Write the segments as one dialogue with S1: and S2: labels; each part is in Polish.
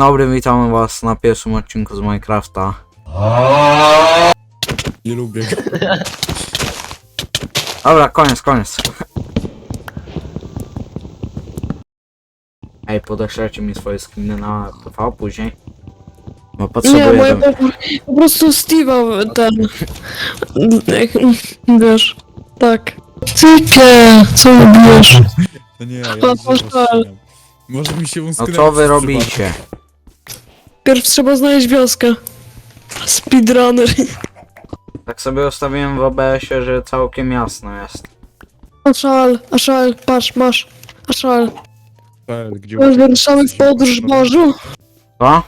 S1: Dobry, witam was na pierwszym odcinku z Minecrafta.
S2: Nie lubię.
S1: Dobra, koniec, koniec. Ej, podeślecie mi swoje skiny na TV później. Bo
S3: Nie,
S1: potrzebuję...
S3: moje
S1: do...
S3: po, po prostu Steve'a ten... Wiesz, tak. Cykę, co robisz?
S2: To nie, ja nie rozstrzygam. Może mi się
S1: No co wy robicie?
S3: Pierw trzeba znaleźć wioskę. Speedrunner.
S1: Tak sobie ustawiłem w OBS-ie, że całkiem jasno jest.
S3: Aszal, Aszal, patrz, masz. Aszal,
S2: Gdzie
S3: wyruszamy w podróż, Bożu.
S1: Co?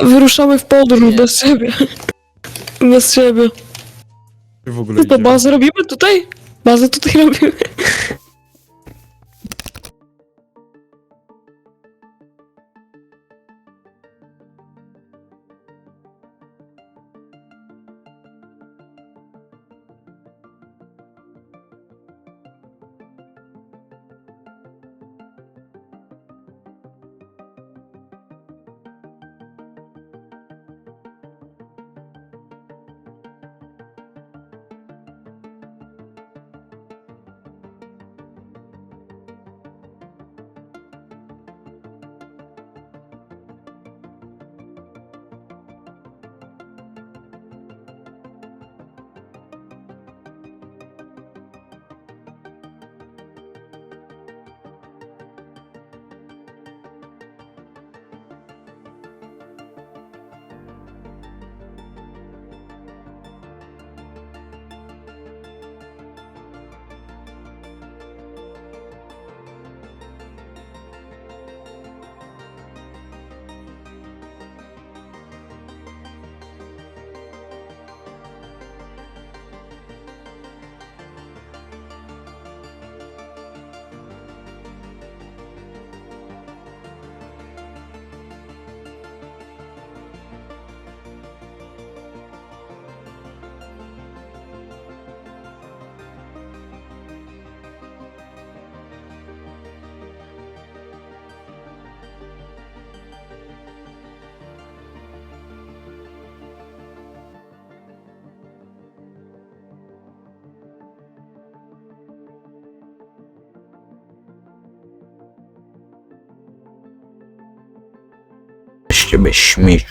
S3: Wyruszamy w podróż bez ciebie. Bez ciebie.
S2: Gdzie w ogóle
S3: Co to,
S2: idziemy?
S3: bazę robimy tutaj? Bazę tutaj robimy.
S1: Z ciebie śmieć.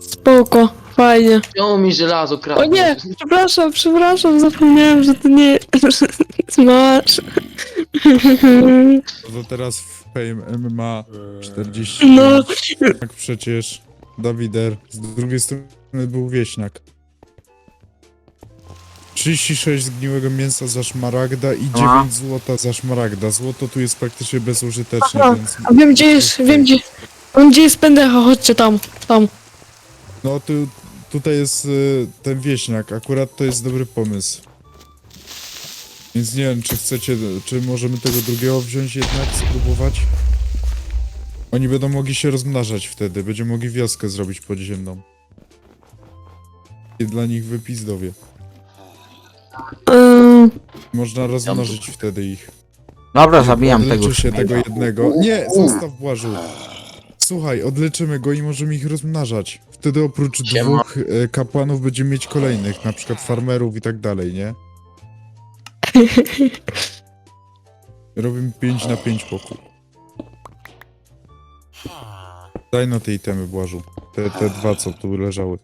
S3: Spoko, fajnie.
S4: Czemu mi żelazo kradnie?
S3: O nie, przepraszam, przepraszam, zapomniałem, że to nie... Masz.
S2: To teraz w Fame MMA 40
S3: No,
S2: Jak przecież Dawider z drugiej strony był wieśniak. 36 zgniłego mięsa za szmaragda i 9
S1: Aha.
S2: złota za szmaragda. Złoto tu jest praktycznie bezużyteczne,
S3: Aha,
S2: więc...
S3: a wiem gdzie jest, wiem gdzie... Wiem gdzie jest pendecha, chodźcie tam, tam.
S2: No tu, tutaj jest y, ten wieśniak, akurat to jest dobry pomysł. Więc nie wiem, czy chcecie, czy możemy tego drugiego wziąć jednak, spróbować? Oni będą mogli się rozmnażać wtedy, będziemy mogli wioskę zrobić podziemną. I dla nich wypizdowie.
S3: Ym,
S2: Można rozmnożyć wtedy ich.
S1: Dobra, zabijam tego
S2: się tego jednego. Nie, zostaw Błażu. Słuchaj, odleczymy go i możemy ich rozmnażać. Wtedy oprócz
S4: Siema.
S2: dwóch e, kapłanów będziemy mieć kolejnych, na przykład farmerów i tak dalej, nie? Robimy 5 na 5 pokój. Daj na te itemy, Błażu. Te, te dwa, co tu leżały.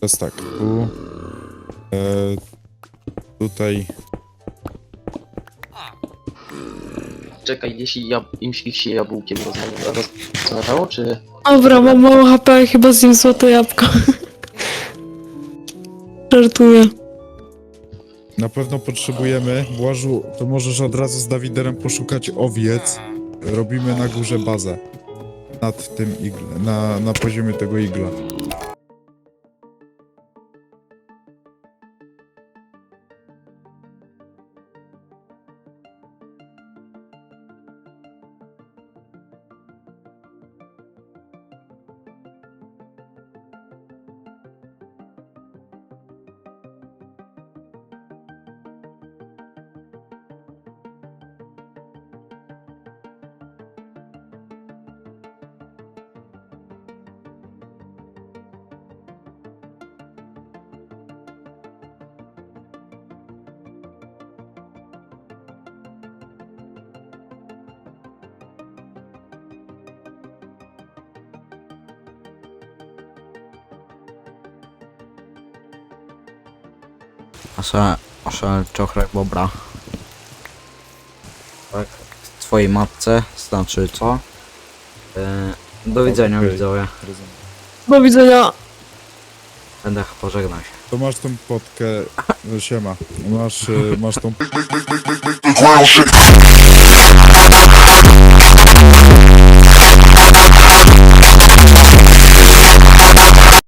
S2: Teraz tak, tu... E, tutaj...
S4: Czekaj, jeśli jab... jeśli się jabłkiem rozmawia- rozmawiało, czy...
S3: Dobra, mam mało HP, chyba zjem złote jabłko. Żartuję.
S2: Na pewno potrzebujemy, Błażu, to możesz od razu z Dawiderem poszukać owiec. Robimy na górze bazę. Nad tym igle, na, na poziomie tego igla.
S1: Asza, asza czochrek bobra. Tak. Twojej matce, znaczy co? E, do widzenia
S2: Okej.
S1: widzowie.
S2: Rozumiem.
S3: Do widzenia.
S1: Będę pożegnał się.
S2: To masz tą potkę, no siema, masz, y, masz tą
S5: Ground.